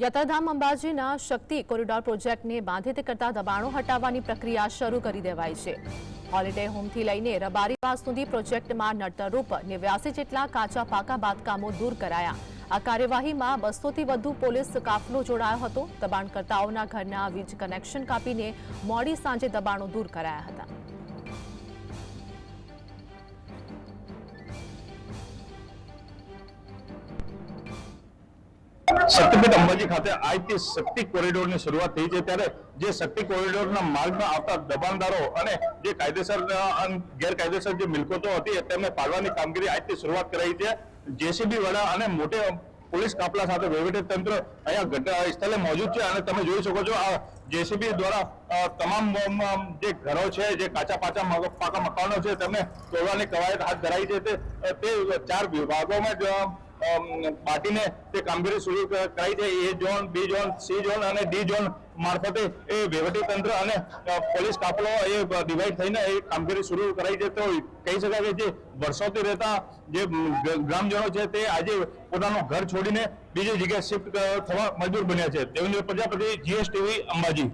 યાત્રાધામ અંબાજીના શક્તિ કોરિડોર પ્રોજેક્ટને બાંધિત કરતા દબાણો હટાવવાની પ્રક્રિયા શરૂ કરી દેવાઈ છે. હોલિડે હોમથી લઈને રબારીવાસ સુધી પ્રોજેક્ટમાં નડતરરૂપ નેવ્યાસી જેટલા કાચા પાકા બાંધકામો દૂર કરાયા. આ કાર્યવાહીમાં બસોથી વધુ પોલીસ કાફલો જોડાયો હતો. દબાણકર્તાઓના ઘરના વીજ કનેક્શન કાપીને મોડી સાંજે દબાણો દૂર કરાયા હતા. શક્તિપીઠ અંબાજી ખાતે આજથી શક્તિ કોરિડોરની શરૂઆત થઈ છે. ત્યારે જે શક્તિ કોરિડોરના માર્ગમાં આવતા દબાણદારો અને જે કાયદેસર ગેરકાયદેસર જે મિલકતો હતી તેમને પાડવાની કામગીરી આજથી શરૂઆત કરાઈ છે. જેસીબી વડા અને મોટે પોલીસ કાફલા સાથે વહીવટી તંત્ર અહીંયા ઘટના સ્થળે મોજૂદ છે અને તમે જોઈ શકો છો આ જેસીબી દ્વારા તમામ જે ઘરો છે, જે કાચા પાચા પાકા મકાનો છે, તેમને તોડવાની કવાયત હાથ ધરાઈ છે. તે ચાર વિભાગોમાં પાર્ટીને તે કામગીરી શરૂ કરાઈ છે. A zone, B zone, C zone અને ડી ઝોન મારફતે એ વહીવટી તંત્ર અને પોલીસ કાફલો એ ડિવાઈડ થઈને એ કામગીરી શરૂ કરાઈ છે. તો કહી શકાય કે જે વર્ષોથી રહેતા જે ગ્રામજનો છે તે આજે પોતાનું ઘર છોડીને બીજી જગ્યાએ શિફ્ટ થવા મજબૂર બન્યા છે. દેવેન્દ્ર પ્રજાપતિ જીએસટીવી અંબાજી.